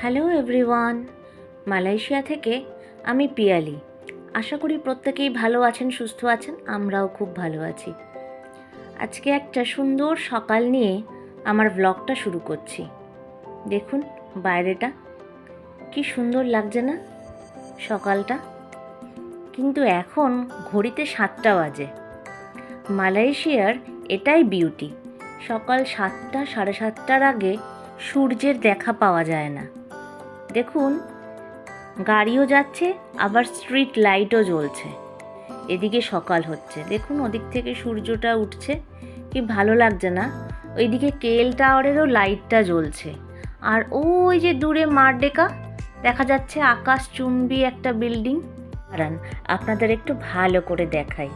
Hello everyone, Malaysia থেকে আমি পিয়ালি। আশা করি প্রত্যেকেই ভালো আছেন, সুস্থ আছেন, আমরাও খুব ভালো আছি। আজকে একটা সুন্দর সকাল নিয়ে আমার ব্লগটা শুরু করছি। দেখুন বাইরেটা, কি সুন্দর লাগছে না সকালটা। কিন্তু এখন ঘড়িতে সাতটা বাজে। মালয়েশিয়ার এটাই বিউটি সকাল সাতটা, সাড়ে সাতটার আগে সূর্যের দেখা পাওয়া যায় না। দেখুন, গাড়িও যাচ্ছে, আবার স্ট্রিট লাইটও জ্বলছে। এদিকে সকাল হচ্ছে। দেখুন, ওদিক থেকে সূর্যটা উঠছে। কি ভালো লাগছে না? ওইদিকে কেল টাওয়ারেরও লাইটটা জ্বলছে। আর ওই যে দূরে মার ডেকা দেখা যাচ্ছে আকাশ চুম্বি একটা বিল্ডিং আপনাদের একটু ভালো করে দেখাই।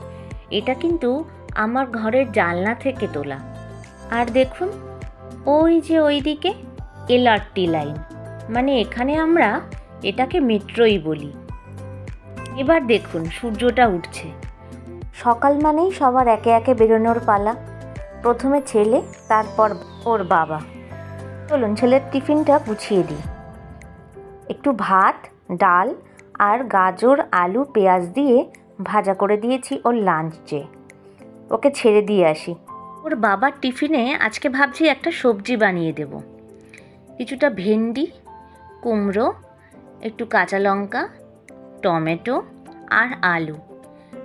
এটা কিন্তু আমার ঘরের জানলা থেকে তোলা। আর দেখুন, ওই যে ওইদিকে এলআরটি লাইন। মানে এখানে আমরা এটাকে মেট্রোই বলি। এবার দেখুন, সূর্যটা উঠছে। সকাল মানেই সবার একে একে বেরোনোর পালা। প্রথমে ছেলে, তারপর ওর বাবা। চলুন, ছেলের টিফিনটা গুছিয়ে দিই। একটু ভাত, ডাল আর গাজর, আলু, পেঁয়াজ দিয়ে ভাজা করে দিয়েছি ওর লাঞ্চে। ওকে ছেড়ে দিয়ে আসি। ওর বাবার টিফিনে আজকে ভাবছি একটা সবজি বানিয়ে দেব। কিছুটা ভেন্ডি কুমড়ো, একটু কাঁচা লঙ্কা, টমেটো আর আলু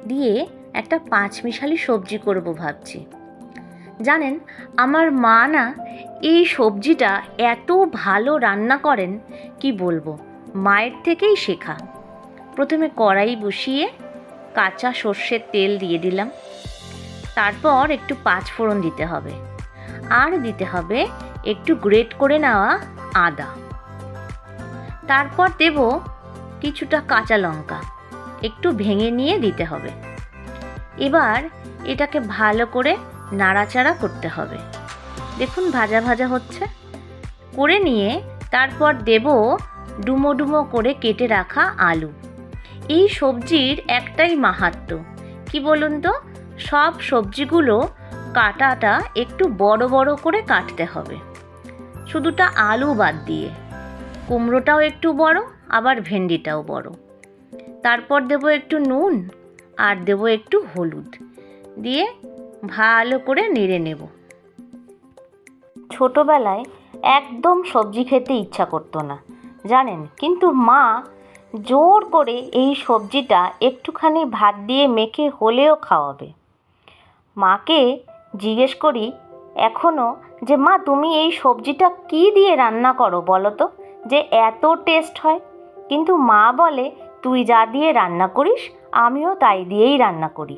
দিয়ে একটা পাঁচমিশালি সবজি করব ভাবছি। জানেন, আমার মা না এই সবজিটা এত ভালো রান্না করেন, কি বলব, মায়ের থেকেই শেখা। প্রথমে কড়াই বসিয়ে কাঁচা সর্ষের তেল দিয়ে দিলাম। তারপর একটু পাঁচ ফোড়ন দিতে হবে। আর দিতে হবে একটু গ্রেট করে নেওয়া আদা। তারপর দেব কিছুটা কাঁচা লঙ্কা। একটু ভেঙে নিয়ে দিতে হবে। এবার এটাকে ভালো করে নাড়াচাড়া করতে হবে। দেখুন ভাজা ভাজা হচ্ছে। করে নিয়ে তারপর দেব ডুমো ডুমো করে কেটে রাখা আলু। এই সবজির একটাই মাহাত্ম্য কি বলুন তো? সব সবজিগুলো কাটাটা একটু বড় বড় করে কাটতে হবে। শুধুটা আলু বাদ দিয়ে। কুমড়োটাও একটু বড়, আবার ভেন্ডিটাও বড়। তারপর দেব একটু নুন আর দেব একটু হলুদ দিয়ে ভালো করে নেড়ে নেব। ছোটোবেলায় একদম সবজি খেতে ইচ্ছা করতো না, জানেন? কিন্তু মা জোর করে এই সবজিটা একটুখানি ভাত দিয়ে মেখে হলেও খাওয়াবে। মাকে জিজ্ঞেস করি এখনও যে মা তুমি এই সবজিটা কি দিয়ে রান্না করো বলো তো? যে এত টেস্ট হয়। কিন্তু মা বলে, তুই যা দিয়ে রান্না করিস, আমিও তাই দিয়েই রান্না করি।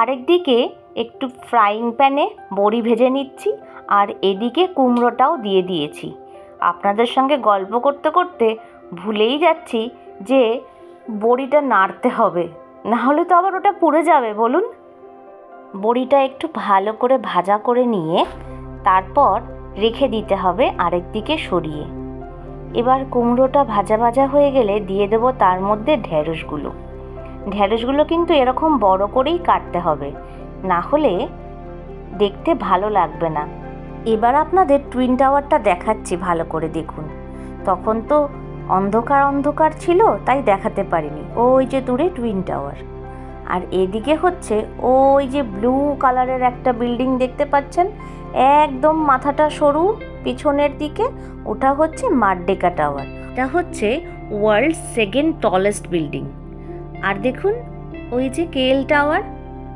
আরেক দিকে একটু ফ্রাইং প্যানে বড়ি ভেজে নিচ্ছি, আর এদিকে কুমড়োটাও দিয়ে দিয়েছি। আপনাদের সঙ্গে গল্প করতে করতে ভুলেই যাচ্ছি যে বড়িটা নাড়তে হবে, না হলে তো আবার ওটা পুড়ে যাবে, বলুন। বড়িটা একটু ভালো করে ভাজা করে নিয়ে তারপর রেখে দিতে হবে আরেক দিকে সরিয়ে। এবার কুমড়োটা ভাজা ভাজা হয়ে গেলে দিয়ে দেবো তার মধ্যে ঢ্যাঁড়সগুলো ঢ্যাঁড়সগুলো কিন্তু এরকম বড় করেই কাটতে হবে, না হলে দেখতে ভালো লাগবে না। এবার আপনাদের টুইন টাওয়ারটা দেখাচ্ছি ভালো করে দেখুন। তখন তো অন্ধকার অন্ধকার ছিল, তাই দেখাতে পারিনি। ওই যে দূরে টুইন টাওয়ার আর এদিকে হচ্ছে ওই যে ব্লু কালারের একটা বিল্ডিং দেখতে পাচ্ছেন একদম মাথাটা সরু, পিছনের দিকে। ওটা হচ্ছে মারডেকা টাওয়ার। এটা হচ্ছে ওয়ার্ল্ড সেকেন্ড টলেস্ট বিল্ডিং। আর দেখুন, ওই যে কেএল টাওয়ার,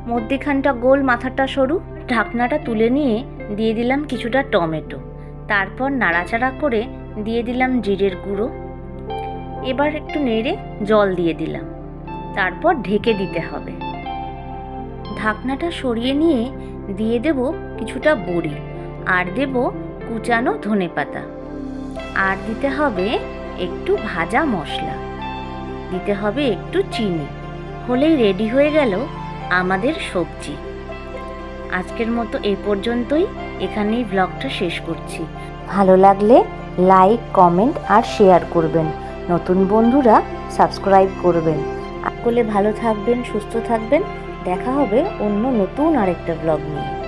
মধ্যেখানটা গোল, মাথাটা সরু। ঢাকনাটা তুলে নিয়ে দিয়ে দিলাম কিছুটা টমেটো। তারপর নাড়াচাড়া করে দিয়ে দিলাম জিরের গুঁড়ো। এবার একটু নেড়ে জল দিয়ে দিলাম। তারপর ঢেকে দিতে হবে। ঢাকনাটা সরিয়ে নিয়ে দিয়ে দেব কিছুটা বড়ি আর দেব কুচানো ধনেপাতা আর দিতে হবে একটু ভাজা মশলা। দিতে হবে একটু চিনি। হলেই রেডি হয়ে গেল আমাদের সবজি। আজকের মতো এই পর্যন্তই। এখানেই ব্লগটা শেষ করছি। ভালো লাগলে লাইক কমেন্ট আর শেয়ার করবেন। নতুন বন্ধুরা সাবস্ক্রাইব করবেন। সকলে ভালো থাকবেন, সুস্থ থাকবেন। দেখা হবে অন্য নতুন আরেকটা ব্লগ নিয়ে।